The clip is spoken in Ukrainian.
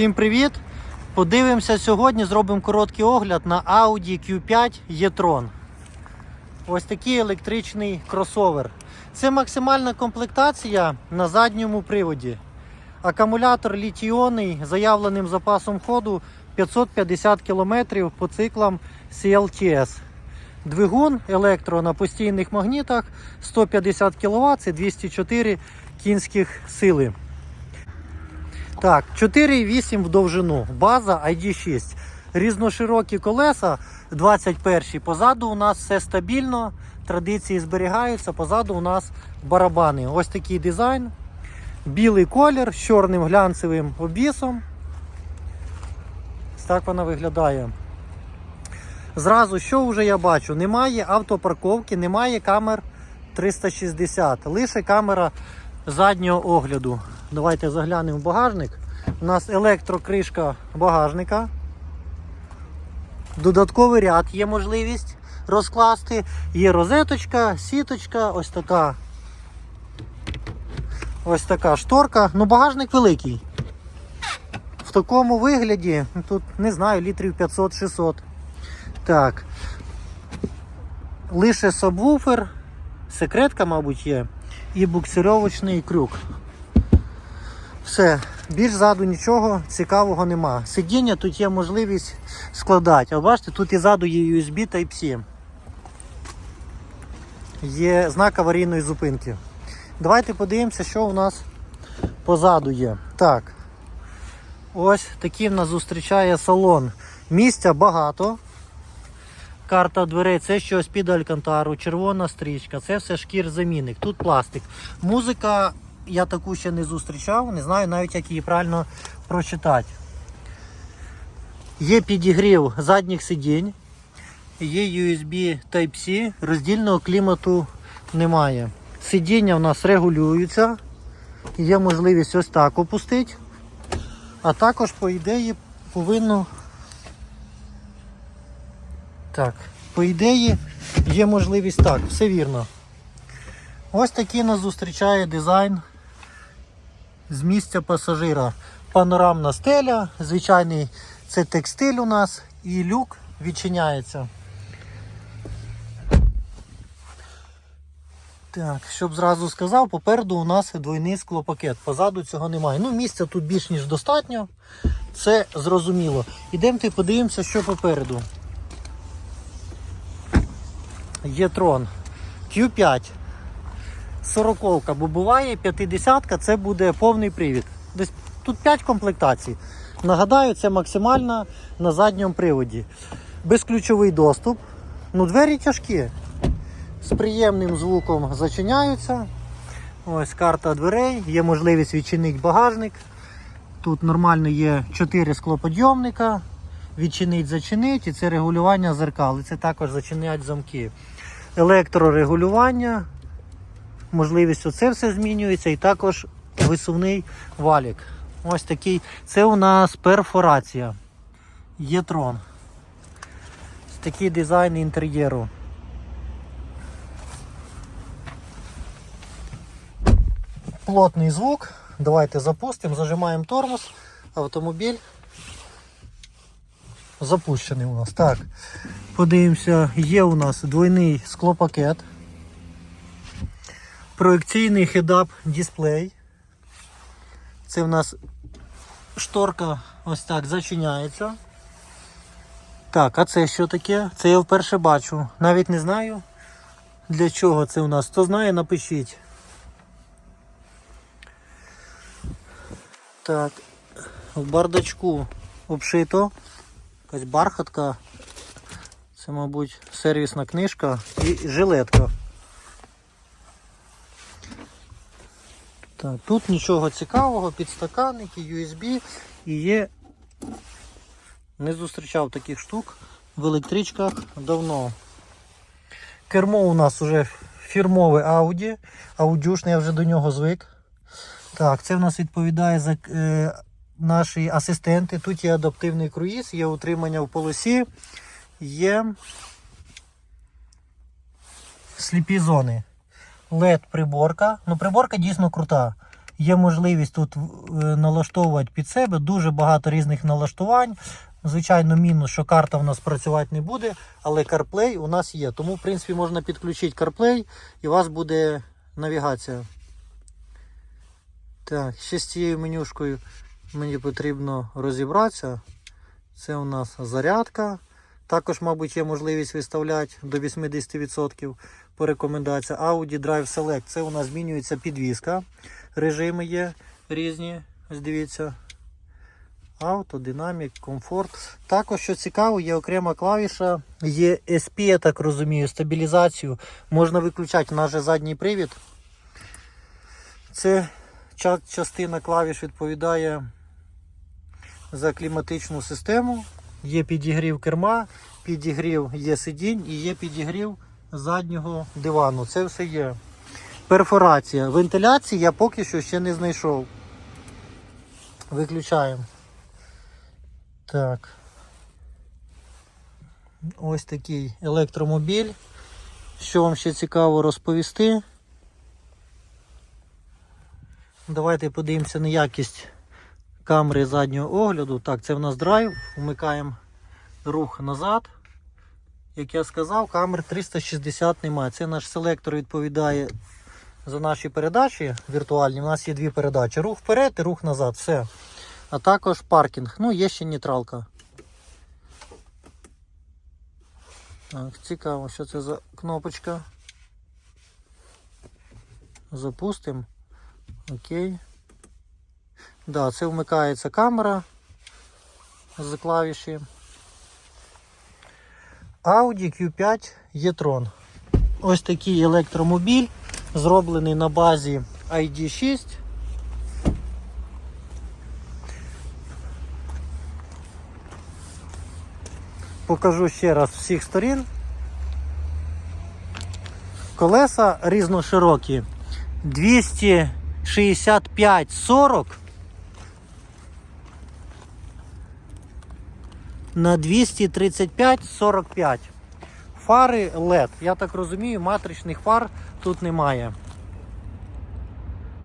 Всім привіт! Подивимося сьогодні, зробимо короткий огляд на Audi Q5 e-tron. Ось такий електричний кросовер. Це максимальна комплектація на задньому приводі. Акумулятор літіонний заявленим запасом ходу 550 км по циклам CLTS. Двигун електро на постійних магнітах 150 кВт, це 204 кінських сили. Так, 4,8 в довжину, база ID6. Різноширокі колеса 21 Позаду у нас все стабільно, традиції зберігаються. Позаду у нас барабани. Ось такий дизайн. Білий колір з чорним глянцевим обісом. Так вона виглядає. Зразу, що вже я бачу? Немає автопарковки, немає камер 360, лише камера заднього огляду. Давайте заглянемо в багажник. У нас електрокришка багажника. Додатковий ряд є можливість розкласти. Є розеточка, сіточка, ось така. Ось така шторка. Ну, багажник великий. В такому вигляді, тут не знаю, літрів 500-600. Так. Лише сабвуфер, секретка, мабуть, є, і буксировочний крюк. Все, більш ззаду нічого цікавого нема. Сидіння тут є можливість складати. А бачите, тут і ззаду є USB Type-C. Є знак аварійної зупинки. Давайте подивимося, що у нас позаду є. Так. Ось такий в нас зустрічає салон. Місця багато. Карта дверей, це щось під алькантару, червона стрічка, це все шкір замінник. Тут пластик. Музика я таку ще не зустрічав, не знаю навіть, як її правильно прочитати. Є підігрів задніх сидінь, є USB Type-C, роздільного клімату немає. Сидіння в нас регулюються, є можливість ось так опустити, а також, по ідеї, повинно. Так, по ідеї, є можливість так, все вірно. Ось такий нас зустрічає дизайн з місця пасажира. Панорамна стеля, звичайний це текстиль у нас і люк відчиняється. Так, щоб зразу сказав, попереду у нас двойний склопакет. Позаду цього немає. Ну, місця тут більш ніж достатньо. Це зрозуміло. Ідемте подивимося, що попереду. Є трон. Q5. 40 бо буває 50 це буде повний привід. Десь тут 5 комплектацій. Нагадаю, це максимальна на задньому приводі. Безключовий доступ. Ну, двері тяжкі. З приємним звуком зачиняються. Ось карта дверей, є можливість відчинити багажник. Тут нормально є 4 склоподйомника. Відчинить, зачинить, і це регулювання зеркал. І це також зачиняють замки. Електрорегулювання. Можливість оце все змінюється, і також висувний валік. Ось такий. Це у нас перфорація. Єтрон. Такий дизайн інтер'єру. Плотний звук. Давайте запустимо, зажимаємо тормоз. Автомобіль запущений у нас. Так, подивимося, є у нас двойний склопакет. Проекційний хедап дисплей. Це в нас шторка ось так зачиняється. Так, а це що таке? Це я вперше бачу. Навіть не знаю для чого це у нас. Хто знає, напишіть. Так, в бардачку обшито. Якась бархатка. Це, мабуть, сервісна книжка і жилетка. Так, тут нічого цікавого, підстаканники, USB і є. Не зустрічав таких штук в електричках давно. Кермо у нас вже фірмове Audi. Аудюшне, я вже до нього звик. Так, це в нас відповідає за е, наші асистенти. Тут є адаптивний круїз, є утримання в полосі, є сліпі зони. LED приборка. Ну, приборка дійсно крута. Є можливість тут е, налаштовувати під себе дуже багато різних налаштувань. Звичайно, мінус, що карта в нас працювати не буде, але CarPlay у нас є. Тому, в принципі, можна підключити CarPlay і у вас буде навігація. Так, ще з цією менюшкою мені потрібно розібратися. Це у нас зарядка. Також, мабуть, є можливість виставляти до 80% по рекомендаціям. Audi Drive Select. Це у нас змінюється підвізка. Режими є різні. Ось дивіться. Авто, динамік, комфорт. Також, що цікаво, є окрема клавіша, є SP, я так розумію, стабілізацію. Можна виключати наш же задній привід. Це частина клавіш відповідає за кліматичну систему. Є підігрів керма, підігрів є сидінь і є підігрів заднього дивану. Це все є. Перфорація. Вентиляції я поки що ще не знайшов. Виключаємо. Так. Ось такий електромобіль. Що вам ще цікаво розповісти? Давайте подивимося на якість камери заднього огляду. Так, це в нас драйв. Вмикаємо рух назад. Як я сказав, камер 360 немає. Це наш селектор відповідає за наші передачі віртуальні. У нас є дві передачі. Рух вперед і рух назад. Все. А також паркінг. Ну, є ще нейтралка. Так, цікаво, що це за кнопочка. Запустимо. Окей. Да, це вмикається камера з клавіші. Audi Q5 e-tron. Ось такий електромобіль, зроблений на базі ID6. Покажу ще раз всіх сторін. Колеса різноширокі. 265-40 на 235-45. Фари LED. Я так розумію, матричних фар тут немає.